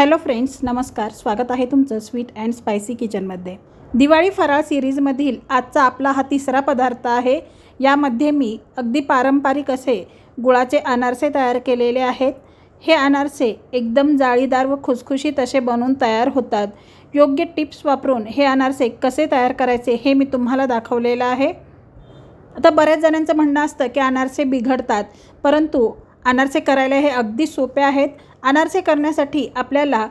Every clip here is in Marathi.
हॅलो फ्रेंड्स नमस्कार. स्वागत आहे तुमचं स्वीट अँड स्पायसी किचनमध्ये. दिवाळी फराळ सिरीजमधील आजचा आपला हा तिसरा पदार्थ आहे. यामध्ये मी अगदी पारंपरिक असे गुळाचे अनारसे तयार केलेले आहेत. हे अनारसे एकदम जाळीदार व खुसखुशीत असे बनवून तयार होतात. योग्य टिप्स वापरून हे अनारसे कसे तयार करायचे हे मी तुम्हाला दाखवलेलं आहे. आता बऱ्याच जणांचं म्हणणं असतं की अनारसे बिघडतात परंतु अनारसे करायला हे अगदी सोपे आहेत. अनारसे करण्यासाठी आपल्याला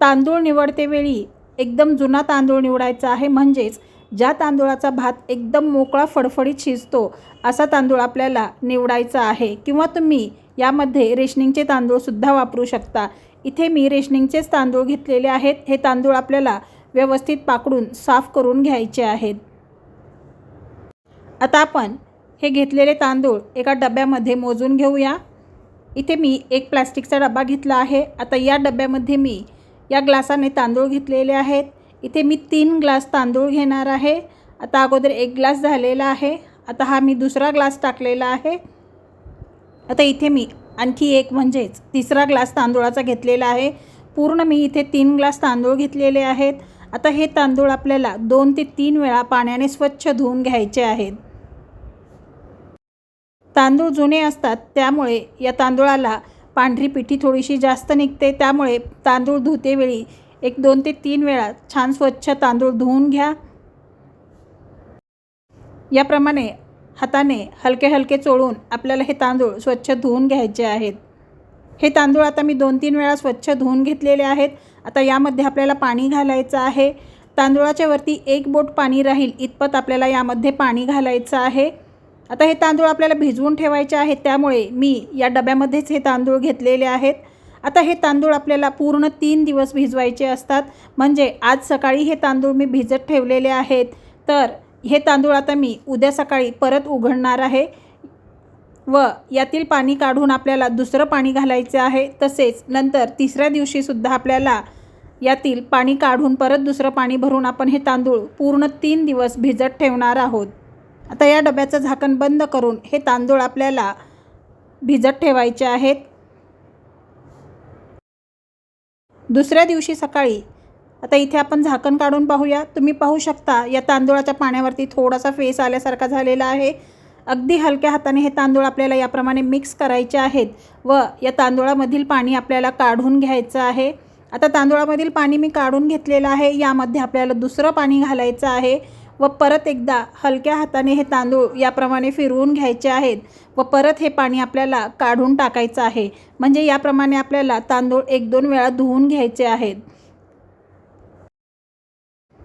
तांदूळ निवडतेवेळी एकदम जुना तांदूळ निवडायचा आहे. म्हणजेच ज्या तांदूळाचा भात एकदम मोकळा फडफडीत शिजतो असा तांदूळ आपल्याला निवडायचा आहे. किंवा तुम्ही यामध्ये रेशनिंगचे तांदूळसुद्धा वापरू शकता. इथे मी रेशनिंगचेच तांदूळ घेतलेले आहेत. हे तांदूळ आपल्याला व्यवस्थित पाकडून साफ करून घ्यायचे आहेत. आता आपण हे घेतलेले तांदूळ एका डब्यामध्ये मोजून घेऊया. इथे मी एक प्लॅस्टिकचा डबा घेतला आहे. आता या डब्यामध्ये मी या ग्लासाने तांदूळ घेतलेले आहेत. इथे मी तीन ग्लास तांदूळ घेणार आहे. आता अगोदर एक ग्लास झालेला आहे. आता हा मी दुसरा ग्लास टाकलेला आहे. आता इथे मी आणखी एक म्हणजेच तिसरा ग्लास तांदूळाचा घेतलेला आहे. पूर्ण मी इथे तीन ग्लास तांदूळ घेतलेले आहेत. आता हे तांदूळ आपल्याला दोन ते तीन वेळा पाण्याने स्वच्छ धुवून घ्यायचे आहेत. तांदूळ जुने असतात त्यामुळे या तांदूळाला पांढरी पिठी थोडीशी जास्त निघते. त्यामुळे तांदूळ धुतेवेळी एक दोन ते तीन वेळा छान स्वच्छ तांदूळ धुवून घ्या. याप्रमाणे हाताने हलके हलके चोळून आपल्याला हे तांदूळ स्वच्छ धुवून घ्यायचे आहेत. हे तांदूळ आता मी दोन तीन वेळा स्वच्छ धुवून घेतलेले आहेत. आता यामध्ये आपल्याला पाणी घालायचं आहे. तांदूळाच्या वरती एक बोट पाणी राहील इतपत आपल्याला यामध्ये पाणी घालायचं आहे. आता हे तांदूळ आपल्याला भिजवून ठेवायचे आहेत त्यामुळे मी या डब्यामध्येच हे तांदूळ घेतलेले आहेत. आता हे तांदूळ आपल्याला पूर्ण तीन दिवस भिजवायचे असतात. म्हणजे आज सकाळी हे तांदूळ मी भिजत ठेवलेले आहेत. तर हे तांदूळ आता मी उद्या सकाळी परत उघडणार आहे व यातील पाणी काढून आपल्याला दुसरं पाणी घालायचं आहे. तसेच नंतर तिसऱ्या दिवशीसुद्धा आपल्याला यातील पाणी काढून परत दुसरं पाणी भरून आपण हे तांदूळ पूर्ण तीन दिवस भिजत ठेवणार आहोत. आता या डब्याचं झाकण बंद करून हे तांदूळ आपल्याला भिजत ठेवायचे आहेत. दुसऱ्या दिवशी सकाळी आता इथे आपण झाकण काढून पाहूया. तुम्ही पाहू शकता या तांदूळाच्या पाण्यावरती थोडासा फेस आल्यासारखा झालेला आहे. अगदी हलक्या हाताने हे तांदूळ आपल्याला याप्रमाणे मिक्स करायचे आहेत व या तांदूळामधील पाणी आपल्याला काढून घ्यायचं आहे. आता तांदूळामधील पाणी मी काढून घेतलेलं आहे. यामध्ये आपल्याला दुसरं पाणी घालायचं आहे. व परत एकदा हलक्या हाताने हे तांदूळ याप्रमाणे फिरवून घ्यायचे आहेत व परत हे पाणी आपल्याला काढून टाकायचं आहे. म्हणजे याप्रमाणे आपल्याला तांदूळ एक दोन वेळा धुवून घ्यायचे आहेत.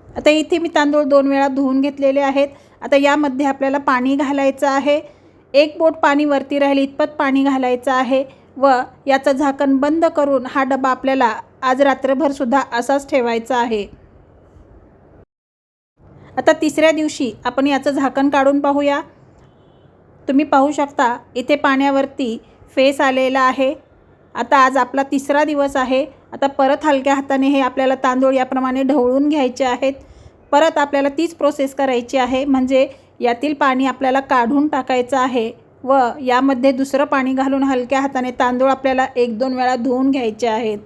आता इथे मी तांदूळ दोन वेळा धुवून घेतलेले आहेत. आता यामध्ये आपल्याला पाणी घालायचं आहे. एक बोट पाणी वरती राहील इतपत पाणी घालायचं आहे व याचं झाकण बंद करून हा डबा आपल्याला आज रात्रभरसुद्धा असाच ठेवायचा आहे. आता तिसऱ्या दिवशी आपण याचं झाकण काढून पाहूया. तुम्ही पाहू शकता इथे पाण्यावरती फेस आलेला आहे. आता आज आपला तिसरा दिवस आहे. आता परत हलक्या हाताने हे आपल्याला तांदूळ याप्रमाणे ढवळून घ्यायचे आहेत. परत आपल्याला तीच प्रोसेस करायची आहे म्हणजे यातील पाणी आपल्याला काढून टाकायचं आहे व यामध्ये दुसरं पाणी घालून हलक्या हाताने तांदूळ आपल्याला एक दोन वेळा धुवून घ्यायचे आहेत.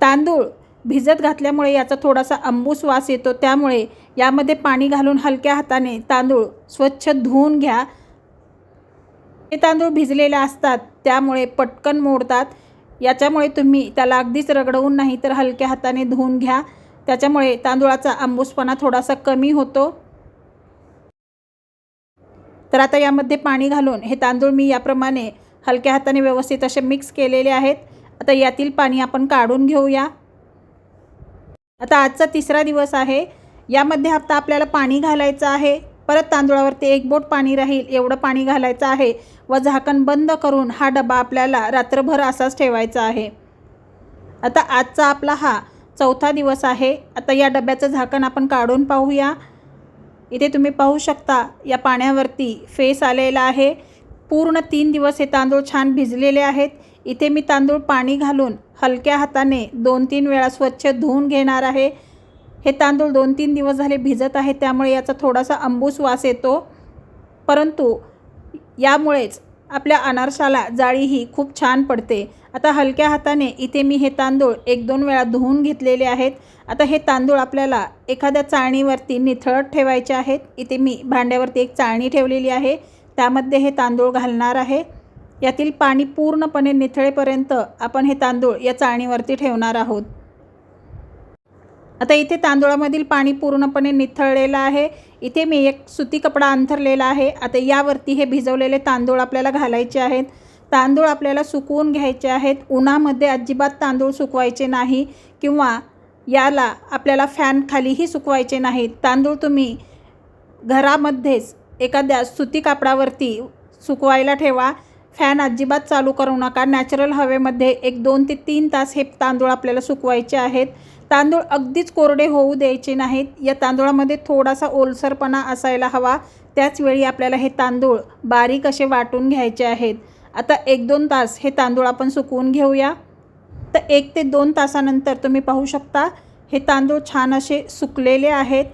तांदूळ भिजत घातल्यामुळे याचा थोडासा अंबूस वास येतो त्यामुळे यामध्ये पाणी घालून हलक्या हाताने तांदूळ स्वच्छ धुवून घ्या. हे तांदूळ भिजलेले असतात त्यामुळे पटकन मोडतात. याच्यामुळे तुम्ही त्याला अगदीच रगडवून नाही तर हलक्या हाताने धुवून घ्या. त्याच्यामुळे तांदूळाचा आंबूसपणा थोडासा कमी होतो. तर आता यामध्ये पाणी घालून हे तांदूळ मी याप्रमाणे हलक्या हाताने व्यवस्थित असे मिक्स केलेले आहेत. आता यातील पाणी आपण काढून घेऊया. आता आजचा तिसरा दिवस आहे. यामध्ये आता आपल्याला पाणी घालायचं आहे. परत तांदूळावरती एक बोट पाणी राहील एवढं पाणी घालायचं आहे. व झाकण बंद करून हा डबा आपल्याला रात्रभर असाच ठेवायचा आहे. आता आजचा आपला हा चौथा दिवस आहे. आता या डब्याचं झाकण आपण काढून पाहूया. इथे तुम्ही पाहू शकता या पाण्यावरती फेस आलेला आहे. पूर्ण तीन दिवस हे तांदूळ छान भिजलेले आहेत. इथे मी तांदूळ पाणी घालून हलक्या हाताने दोन तीन वेळा स्वच्छ धुवून घेणार आहे. हे तांदूळ दोन तीन दिवस झाले भिजत आहे त्यामुळे याचा थोडासा अंबूस वास येतो. परंतु यामुळेच आपल्या अनारसाला जाळीही खूप छान पडते. आता हलक्या हाताने इथे मी हे तांदूळ एक दोन वेळा धुवून घेतलेले आहेत. आता हे तांदूळ आपल्याला एखाद्या चाळणीवरती निथळत ठेवायचे आहेत. इथे मी भांड्यावरती एक चाळणी ठेवलेली आहे. त्यामध्ये हे तांदूळ घालणार आहे. यातील पाणी पूर्णपणे निथळेपर्यंत आपण हे तांदूळ या चाळणीवरती ठेवणार आहोत. आता इथे तांदूळामधील पाणी पूर्णपणे निथळलेलं आहे. इथे मी एक सुती कपडा अंथरलेला आहे. आता यावरती हे भिजवलेले तांदूळ आपल्याला घालायचे आहेत. तांदूळ आपल्याला सुकवून घ्यायचे आहेत. उन्हामध्ये अजिबात तांदूळ सुकवायचे नाही किंवा याला आपल्याला फॅन खालीही सुकवायचे नाहीत. तांदूळ तुम्ही घरामध्येच एखाद्या सुती कापडावरती सुकवायला ठेवा. फॅन अजिबात चालू करू नका. नॅचरल हवेमध्ये एक दोन ते तीन तास हे तांदूळ आपल्याला सुकवायचे आहेत. तांदूळ अगदीच कोरडे होऊ द्यायचे नाहीत. या तांदूळामध्ये थोडासा ओलसरपणा असायला हवा. त्याचवेळी आपल्याला हे तांदूळ बारीक असे वाटून घ्यायचे आहेत. आता एक दोन तास हे तांदूळ आपण सुकवून घेऊया. तर एक ते दोन तासानंतर तुम्ही पाहू शकता हे तांदूळ छान असे सुकलेले आहेत.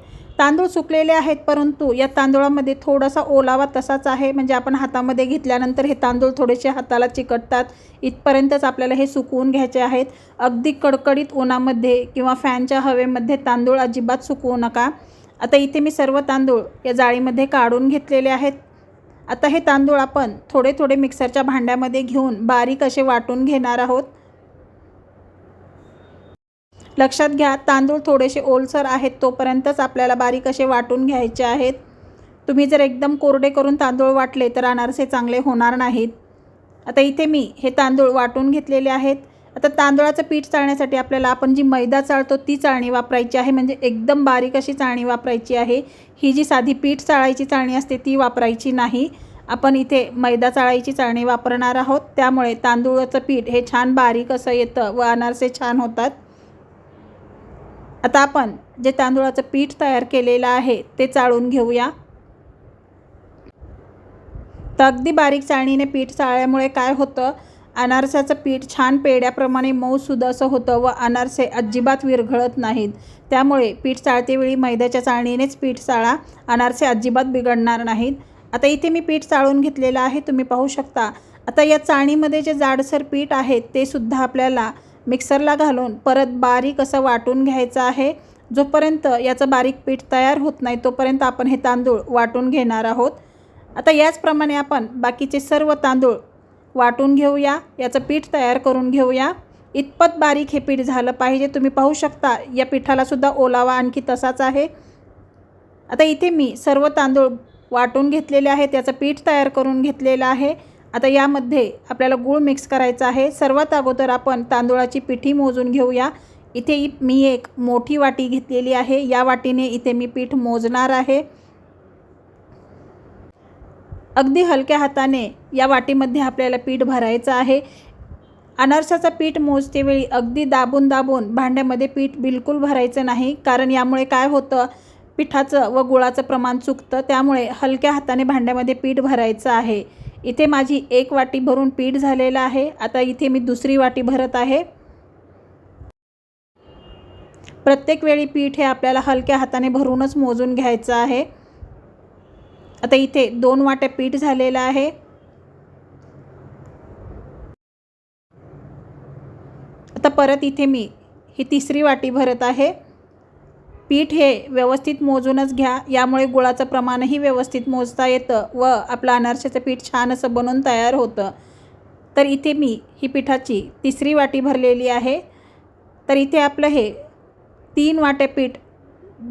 तांदूळ सुकलेले आहेत परंतु या तांदूळामध्ये थोडासा ओलावा तसाच आहे. म्हणजे आपण हातामध्ये घेतल्यानंतर हे तांदूळ थोडेसे हाताला चिकटतात. इथपर्यंतच आपल्याला हे सुकवून घ्यायचे आहेत. अगदी कडकडीत उन्हामध्ये किंवा फॅनच्या हवेमध्ये तांदूळ अजिबात सुकवू नका. आता इथे मी सर्व तांदूळ या जाळीमध्ये काढून घेतलेले आहेत. आता हे तांदूळ आपण थोडे थोडे मिक्सरच्या भांड्यामध्ये घेऊन बारीक असे वाटून घेणार आहोत. लक्षात घ्या तांदूळ थोडेसे ओलसर आहेत तोपर्यंतच आपल्याला बारीक असे वाटून घ्यायचे आहेत. तुम्ही जर एकदम कोरडे करून तांदूळ वाटले तर अनारसे चांगले होणार नाहीत. आता इथे मी हे तांदूळ वाटून घेतलेले आहेत. आता तांदळाचं पीठ चाळण्यासाठी आपल्याला आपण जी मैदा चाळतो ती चाळणी वापरायची आहे. म्हणजे एकदम बारीक अशी चाळणी वापरायची आहे. ही जी साधी पीठ चाळायची चाळणी असते ती वापरायची नाही. आपण इथे मैदा चाळायची चाळणी वापरणार आहोत. त्यामुळे तांदूळाचं पीठ हे छान बारीक असं येतं व अनारसे छान होतात. आता आपण जे तांदूळाचं पीठ तयार केलेलं आहे ते चाळून घेऊया. तर अगदी बारीक चाळणीने पीठ चाळल्यामुळे काय होतं? अनारसाचं पीठ छान पेड्याप्रमाणे मऊसुद्धा असं होतं व अनारसे अजिबात विरघळत नाहीत. त्यामुळे पीठ चाळतेवेळी मैद्याच्या चाळणीनेच पीठ चाळा. अनारसे अजिबात बिघडणार नाहीत. आता इथे मी पीठ चाळून घेतलेलं आहे तुम्ही पाहू शकता. आता या चाळणीमध्ये जे जाडसर पीठ आहे ते सुद्धा आपल्याला मिक्सरला घालून परत बारीक असं वाटून घ्यायचं आहे. जोपर्यंत याचं बारीक पीठ तयार होत नाही तोपर्यंत आपण हे तांदूळ वाटून घेणार आहोत. आता याचप्रमाणे आपण बाकीचे सर्व तांदूळ वाटून घेऊया याचं पीठ तयार करून घेऊया. इतपत बारीक हे पीठ झालं पाहिजे. तुम्ही पाहू शकता या पिठालासुद्धा ओलावा आणखी तसाच आहे. आता इथे मी सर्व तांदूळ वाटून घेतलेले आहेत त्याचं पीठ तयार करून घेतलेलं आहे. आता यामध्ये आपल्याला गूळ मिक्स करायचा आहे. सर्वात अगोदर आपण तांदूळाची पिठी मोजून घेऊया. इथे मी एक मोठी वाटी घेतलेली आहे. या वाटीने इथे मी पीठ मोजणार आहे. अगदी हलक्या हाताने या वाटीमध्ये आपल्याला पीठ भरायचं आहे. अनारसाचं पीठ मोजतेवेळी अगदी दाबून दाबून भांड्यामध्ये पीठ बिलकुल भरायचं नाही. कारण यामुळे काय होतं? पिठाचं व गुळाचं प्रमाण चुकतं. त्यामुळे हलक्या हाताने भांड्यामध्ये पीठ भरायचं आहे. इथे माझी एक वाटी भरून पीठ झालेलं आहे. आता इथे मी दुसरी वाटी भरत आहे. प्रत्येक वेळी पीठ हे आपल्याला हलक्या हाताने भरूनच मोजून घ्यायचं आहे. आता इथे दोन वाट्या पीठ झालेलं आहे. आता परत इथे मी ही तिसरी वाटी भरत आहे. पीठ हे व्यवस्थित मोजूनच घ्या. यामुळे गुळाचं प्रमाणही व्यवस्थित मोजता येतं व आपलं अनारशाचं पीठ छान असं बनून तयार होतं. तर इथे मी ही पिठाची तिसरी वाटी भरलेली आहे. तर इथे आपलं हे तीन वाटे पीठ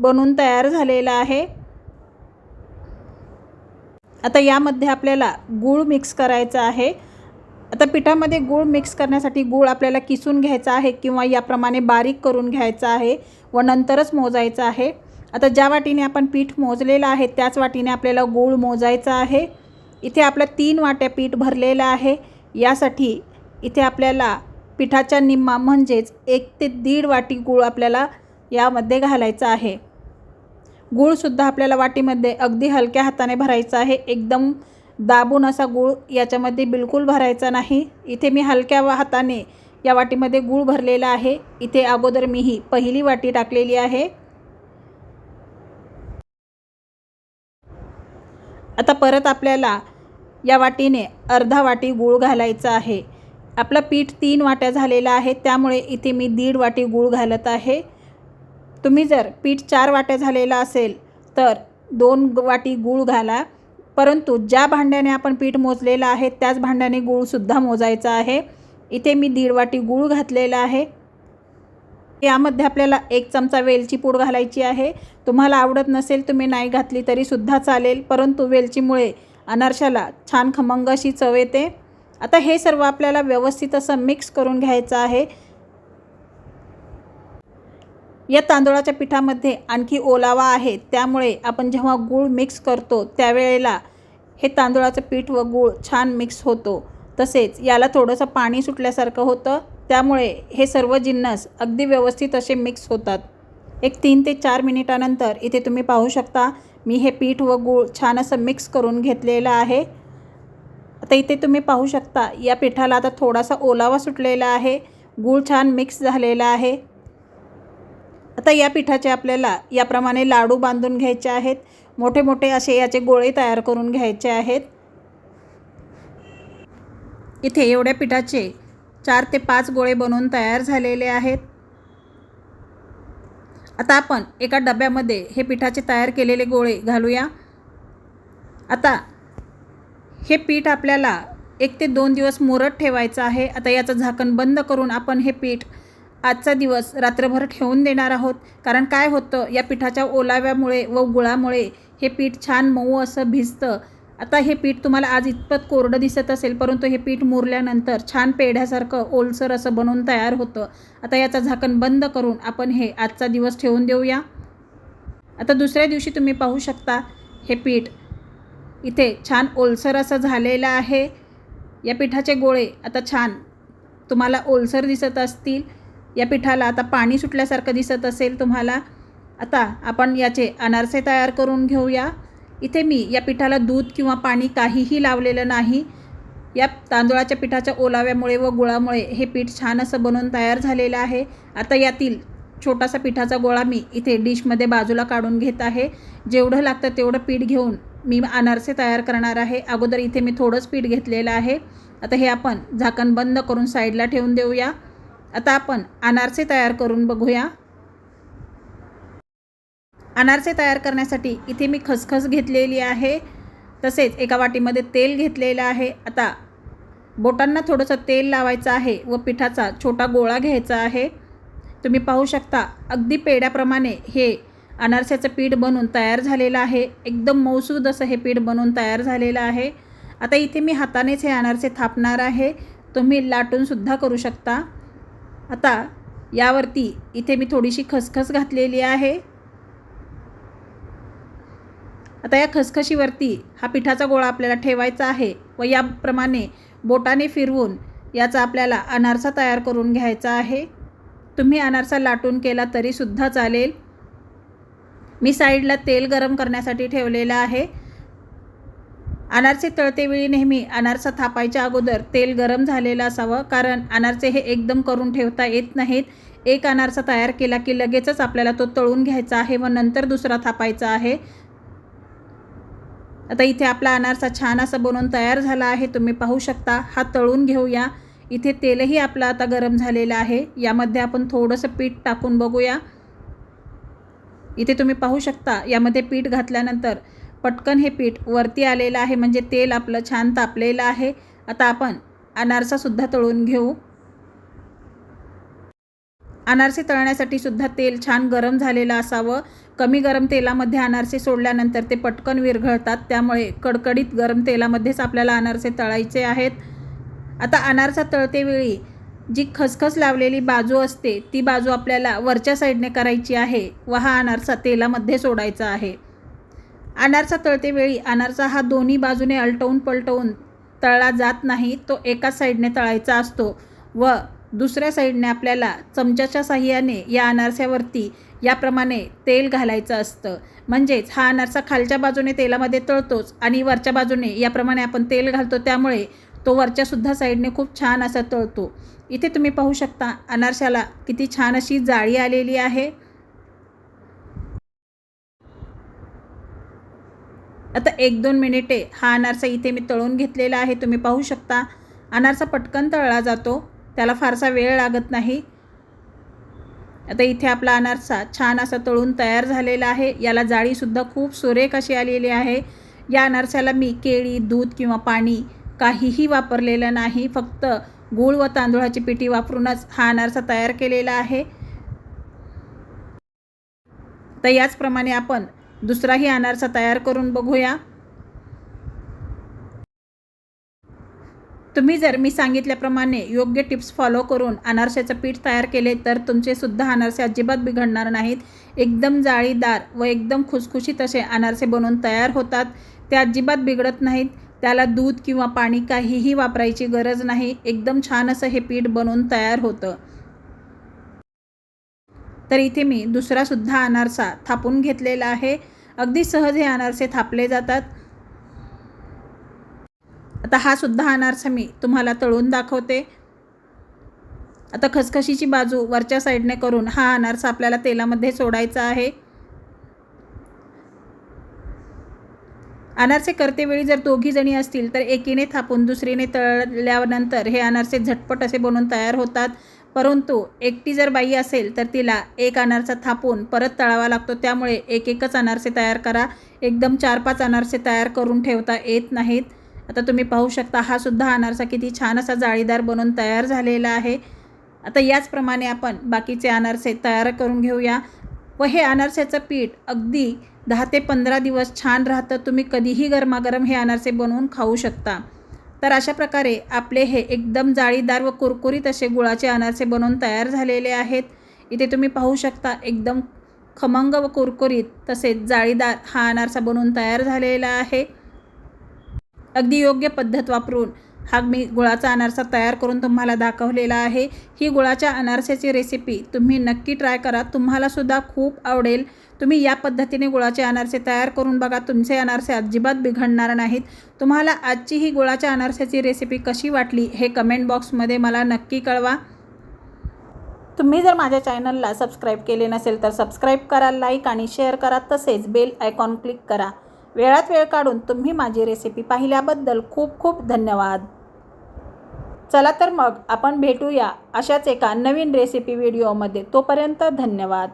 बनून तयार झालेलं आहे. आता यामध्ये आपल्याला गूळ मिक्स करायचा आहे. आता पिठामध्ये गूळ मिक्स करण्यासाठी गूळ आपल्याला किसून घ्यायचा आहे किंवा याप्रमाणे बारीक करून घ्यायचा आहे. व नंतरच मोजायचं आहे. आता ज्या वाटीने आपण पीठ मोजलेलं आहे त्याच वाटीने आपल्याला गूळ मोजायचा आहे. इथे आपलं तीन वाट्या पीठ भरलेलं आहे. यासाठी इथे आपल्याला पिठाच्या निम्मा म्हणजेच एक ते दीड वाटी गूळ आपल्याला यामध्ये घालायचा आहे. गूळसुद्धा आपल्याला वाटीमध्ये अगदी हलक्या हाताने भरायचा आहे. एकदम दाबून असा गूळ याच्यामध्ये बिलकुल भरायचा नाही. इथे मी हलक्या हाताने या वाटीमध्ये गूळ भरलेला आहे. इथे अगोदर मी ही पहिली वाटी टाकलेली आहे. आता परत आपल्याला या वाटीने अर्धा वाटी गूळ घालायचा आहे. आपलं पीठ तीन वाट्या झालेलं आहे. त्यामुळे इथे मी दीड वाटी गूळ घालत आहे. तुम्ही जर पीठ चार वाट्या झालेलं असेल तर दोन वाटी गूळ घाला. परंतु ज्या भांड्याने आपण पीठ मोजलेलं आहे त्याच भांड्याने गूळसुद्धा मोजायचा आहे. इथे मी दीड वाटी गूळ घातलेला आहे. यामध्ये आपल्याला एक चमचा वेलची पूड घालायची आहे. तुम्हाला आवडत नसेल तुम्ही नाही घातली तरीसुद्धा चालेल परंतु वेलचीमुळे अनारशाला छान खमंग अशी चव येते. आता हे सर्व आपल्याला व्यवस्थित असं मिक्स करून घ्यायचं आहे. या तांदूळाच्या पिठामध्ये आणखी ओलावा आहे त्यामुळे आपण जेव्हा गूळ मिक्स करतो त्यावेळेला हे तांदूळाचं पीठ व गूळ छान मिक्स होतो. तसेच याला थोडंसं पाणी सुटल्यासारखं होतं. त्यामुळे हे सर्व जिन्नस अगदी व्यवस्थित असे मिक्स होतात. एक तीन ते चार मिनिटानंतर इथे तुम्ही पाहू शकता मी हे पीठ व गूळ छान असं मिक्स करून घेतलेलं आहे. आता इथे तुम्ही पाहू शकता या पिठाला आता थोडासा ओलावा सुटलेला आहे. गूळ छान मिक्स झालेला आहे. आता या पिठाचे आपल्याला याप्रमाणे लाडू बांधून घ्यायचे आहेत. मोठे मोठे असे याचे गोळे तयार करून घ्यायचे आहेत. इथे एवढ्या पिठाचे चार ते पाच गोळे बनवून तयार झालेले आहेत. आता आपण एका डब्यामध्ये हे पिठाचे तयार केलेले गोळे घालूया. आता हे पीठ आपल्याला एक ते दोन दिवस मुरत ठेवायचं आहे. आता याचं झाकण बंद करून आपण हे पीठ आजचा दिवस रात्रभर ठेवून देणार आहोत. कारण काय होतं या पिठाच्या ओलाव्यामुळे व गुळामुळे हे पीठ छान मऊ असं भिजतं. आता हे पीठ तुम्हाला आज इतपत कोरडं दिसत असेल परंतु हे पीठ मुरल्यानंतर छान पेढ्यासारखं ओलसर असं बनवून तयार होतं. आता याचं झाकण बंद करून आपण हे आजचा दिवस ठेवून देऊया. आता दुसऱ्या दिवशी तुम्ही पाहू शकता हे पीठ इथे छान ओलसर असं झालेलं आहे. या पिठाचे गोळे आता छान तुम्हाला ओलसर दिसत असतील. या पिठाला आता पाणी सुटल्यासारखं दिसत असेल तुम्हाला. आता आपण याचे अनारसे तयार करून घेऊया. इथे मी या पिठाला दूध किंवा पाणी काहीही लावलेलं नाही. या तांदळाच्या पिठाच्या ओलाव्यामुळे व गुळामुळे हे पीठ छान असं बनवून तयार झालेलं आहे. आता यातील छोटासा पिठाचा गोळा मी इथे डिशमध्ये बाजूला काढून घेत आहे. जेवढं लागतं तेवढं पीठ घेऊन मी अनारसे तयार करणार आहे. अगोदर इथे मी थोडंच पीठ घेतलेलं आहे. आता हे आपण झाकण बंद करून साईडला ठेवून देऊया. आता आपण अनारसे तयार करून बघूया. अनारसे तयार करण्यासाठी इथे मी खसखस घेतलेली आहे. तसेच एका वाटीमध्ये तेल घेतलेलं आहे. आता बोटांना थोडंसं तेल लावायचं आहे व पिठाचा छोटा गोळा घ्यायचा आहे. तुम्ही पाहू शकता अगदी पेड्याप्रमाणे हे अनारस्याचं पीठ बनून तयार झालेलं आहे. एकदम मौसूद असं हे पीठ बनवून तयार झालेलं आहे. आता इथे मी हातानेच हे अनारसे थापणार आहे. तुम्ही लाटूनसुद्धा करू शकता. आता यावरती इथे मी थोडीशी खसखस घातलेली आहे. आता या खसखशीवरती हा पिठाचा गोळा आपल्याला ठेवायचा आहे व याप्रमाणे बोटाने फिरवून याचा आपल्याला अनारसा तयार करून घ्यायचा आहे. तुम्ही अनारसा लाटून केला तरीसुद्धा चालेल. मी साईडला तेल गरम करण्यासाठी ठेवलेलं आहे. अनारसे तळतेवेळी नेहमी अनारसा थापायच्या अगोदर तेल गरम झालेलं असावं कारण अनारसे हे एकदम करून ठेवता येत नाहीत. एक अनारसा तयार केला की लगेचच आपल्याला तो तळून घ्यायचा आहे व नंतर दुसरा थापायचा आहे. आता इथे आपला अनारसा छान असा बनवून तयार झाला आहे. तुम्ही पाहू शकता. हा तळून घेऊया. इथे तेलही आपलं आता गरम झालेलं आहे. यामध्ये आपण थोडंसं पीठ टाकून बघूया. इथे तुम्ही पाहू शकता. यामध्ये पीठ घातल्यानंतर पटकन हे पीठ वरती आलेलं आहे. म्हणजे तेल आपलं छान तापलेलं आहे. आता आपण अनारसासुद्धा तळून घेऊ. अनारसे तळण्यासाठी सुद्धा तेल छान गरम झालेलं असावं. कमी गरम तेलामध्ये अनारसे सोडल्यानंतर ते पटकन विरघळतात. त्यामुळे कडकडीत गरम तेलामध्येच आपल्याला अनारसे तळायचे आहेत. आता अनारसा तळतेवेळी जी खसखस लावलेली बाजू असते ती बाजू आपल्याला वरच्या साईडने करायची आहे व हा अनारसा तेलामध्ये सोडायचा आहे. अनारसा तळतेवेळी अनारसा हा दोन्ही बाजूने अलटवून पलटवून तळला जात नाही तो एकाच साईडने तळायचा असतो व दुसऱ्या साईडने आपल्याला चमच्याच्या साह्याने या अनारस्यावरती याप्रमाणे तेल घालायचं असतं. म्हणजेच हा अनारसा खालच्या बाजूने तेलामध्ये तळतोच आणि वरच्या बाजूने याप्रमाणे आपण तेल घालतो त्यामुळे तो वरच्यासुद्धा साईडने खूप छान असा तळतो. इथे तुम्ही पाहू शकता अनारशाला किती छान अशी जाळी आलेली आहे. आता एक दोन मिनिटे हा अनारसा इथे मी तळून घेतलेला आहे. तुम्ही पाहू शकता अनारसा पटकन तळला जातो. त्याला फारसा वेळ लागत नाही. आता इथे आपला अनारसा छान असा तळून तयार झालेला आहे. याला जाळीसुद्धा खूप सुरेख अशी आलेली आहे. या अनारसाला मी केळी दूध किंवा पाणी काहीही वापरलेलं नाही. फक्त गूळ व तांदूळाची पिठी वापरूनच हा अनारसा तयार केलेला आहे. तर याचप्रमाणे आपण दुसराही अनारसा तयार करून बघूया. तुम्ही जर मी सांगितल्याप्रमाणे योग्य टिप्स फॉलो करून अनारशाचं पीठ तयार केले तर तुमचे सुद्धा अनारसे अजिबात बिघडणार नाहीत. एकदम जाळीदार व एकदम खुसखुशीत असे अनारसे बनवून तयार होतात. ते अजिबात बिघडत नाहीत. त्याला दूध किंवा पाणी काहीही वापरायची गरज नाही. एकदम छान असं हे पीठ बनवून तयार होतं. तर इथे मी दुसरासुद्धा अनारसा थापून घेतलेला आहे. अगदी सहज हे अनारसे थापले जातात. आता हा सुद्धा अनारसा मी तुम्हाला तळून दाखवते. आता खसखशीची बाजू वरच्या साईडने करून हा अनारसा आपल्याला तेलामध्ये सोडायचा आहे. अनारसे करतेवेळी जर दोघी जणी असतील तर एकीने थापून दुसरीने तळल्यानंतर हे अनारसे झटपट असे बनून तयार होतात. परंतु एकटी जर बाई असेल तर तिला एक अनारसा थापून परत तळावा लागतो. त्यामुळे एक एकच अनारसे तयार करा. एकदम चार पाच अनारसे तयार करून ठेवता येत नाहीत. आता तुम्ही पाहू शकता हा सुद्धा अनारसा किती छान असा जाळीदार बनवून तयार झालेला आहे. आता याचप्रमाणे आपण बाकीचे अनारसे तयार करून घेऊया. व हे अनारसेचं पीठ अगदी दहा ते पंधरा दिवस छान राहतं तुम्ही कधीही गरमागरम हे अनारसे बनवून खाऊ शकता. तर अशा प्रकारे आपले हे एकदम जाळीदार व कुरकुरीत असे गुळाचे अनारसे बनवून तयार झालेले आहेत. इथे तुम्ही पाहू शकता एकदम खमंग व कुरकुरीत तसेच जाळीदार हा अनारसा बनवून तयार झालेला आहे. अगदी योग्य पद्धत वापरून हा मी गुळाचा अनारसा तयार करून तुम्हाला दाखवलेला आहे. ही गुळाच्या अनारसाची रेसिपी तुम्ही नक्की ट्राय करा. तुम्हालासुद्धा खूप आवडेल. तुम्ही या पद्धतीने गुळाचे अनारसे तयार करून बघा. तुमचे अनारसे अजिबात बिघडणार नाहीत. तुम्हाला आजची ही गुळाच्या अनारशाची रेसिपी कशी वाटली हे कमेंट बॉक्समध्ये मला नक्की कळवा. तुम्ही जर माझ्या चॅनलला सबस्क्राईब केले नसेल तर सबस्क्राईब करा लाईक आणि शेअर करा. तसेच बेल आयकॉन क्लिक करा. वेळात वेळ काढून तुम्ही माझी रेसिपी पाहिल्याबद्दल खूप खूप धन्यवाद. चला तर मग आपण भेटूया अशाच एका नवीन रेसिपी व्हिडिओमध्ये तोपर्यंत धन्यवाद.